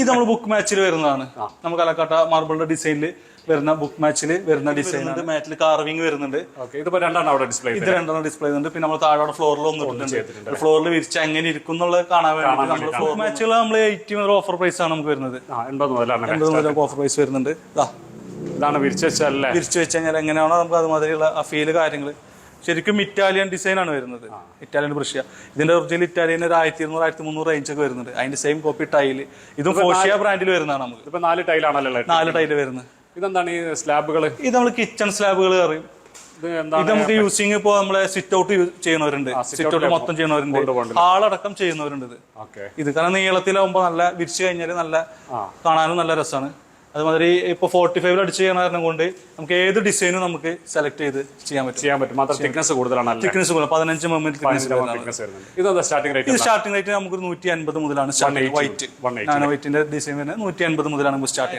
ഇത് നമ്മൾ ബുക്ക് മാച്ചിൽ വരുന്നതാണ്. നമുക്ക് അലക്കാട്ട മാർബിളിന്റെ ഡിസൈനിൽ വരുന്ന ബുക്ക് മാച്ചിൽ വരുന്ന ഡിസൈൻ മാറ്റിൽ കാർവിംഗ് വരുന്നുണ്ട്. ഓക്കെ ഇതിപ്പോ രണ്ടാണ് അവിടെ ഡിസ്പ്ലേ ഇത് രണ്ടെണ്ണം ഡിസ്പ്ലേ ഉണ്ട് പിന്നെ നമ്മൾ താഴെ ഫ്ലോറിൽ ഒന്നിട്ടുണ്ട് ഫ്ലോറിൽ വിരിച്ച് എങ്ങനെ ഇരിക്കും എന്നുള്ളത് കാണാൻ വേണ്ടി നമ്മൾ ഫ്ലോർ മാച്ചുകൾ നമ്മൾ എയ്റ്റി മുതൽ ഓഫർ പ്രൈസ് ആണ് നമുക്ക് വരുന്നത്. എൺപത് മുതൽ ഓഫർ പ്രൈസ് വരുന്നുണ്ട്. ഇതാ ഇതാണ് വിരിച്ചു വെച്ചാൽ വിരിച്ചു വെച്ചാൽ എങ്ങനെയാണോ നമുക്ക് അതുമാതിരിയുള്ള ആ ഫീൽ കാര്യങ്ങൾ ശരിക്കും ഇറ്റാലിയൻ ഡിസൈൻ ആണ് വരുന്നത്. ഇറ്റാലിയൻ ബ്രഷ്യ. ഇതിന്റെ ഒറിജിനൽ ഇറ്റാലിയൻ ഒരു ആയിരത്തി ഇരുന്നൂറ് ആയിരത്തി മുന്നൂറ് റേഞ്ച് ഒക്കെ വരുന്നുണ്ട്. അതിന്റെ സെയിം കോപ്പി ടൈൽ ഇതും ഫോഷിയ ബ്രാൻഡിൽ വരുന്നതാണ് നമുക്ക്. ഇപ്പൊ നാല് ടൈലാണല്ലോ. നാല് ടൈൽ വരുന്നത്. ഇതെന്താണ് ഈ സ്ലാബുകൾ ഇത് നമ്മൾ കിച്ചൺ സ്ലാബുകൾ കയറി ഇത് നമുക്ക് യൂസിങ് ഇപ്പോ നമ്മളെ സിറ്റ് ഔട്ട് ചെയ്യുന്നവരുണ്ട്. സിറ്റ് ഔട്ട് മൊത്തം ചെയ്യുന്നവരുണ്ട്. ആളടക്കം ചെയ്യുന്നവരുണ്ട് ഇത്. കാരണം നീളത്തിലാവുമ്പോ നല്ല വിരിച്ചു കഴിഞ്ഞാൽ നല്ല. കാണാനും നല്ല രസമാണ് അതുമാതിരി ഇപ്പൊ ഫോർട്ടി ഫൈവിൽ അടിച്ച് ചെയ്യണ കാരണം കൊണ്ട് നമുക്ക് ഏത് ഡിസൈനും നമുക്ക് സെലക്ട് ചെയ്ത് ചെയ്യാൻ പറ്റും. ചെയ്യാൻ പറ്റും. മാത്രം തിക്നെസ് കൂടുതലാണ് തിക്നെസ് കൂടുതൽ പതിനഞ്ച് തിക്നെസ് തിക്നെസ് ഇതെന്താ സ്റ്റാർട്ടിംഗ് റേറ്റ് സ്റ്റാർട്ടിംഗ് റേറ്റ് നമുക്ക് നൂറ്റി അൻപത് മുതലാണ് സ്റ്റാർട്ടിംഗ് വൈറ്റ് 180. നാനോ വൈറ്റിന്റെ ഡിസൈൻ വരുന്നത് നൂറ്റി അൻപത് മുതലാണ് നമുക്ക് സ്റ്റാർട്ട് ചെയ്യുന്നത്.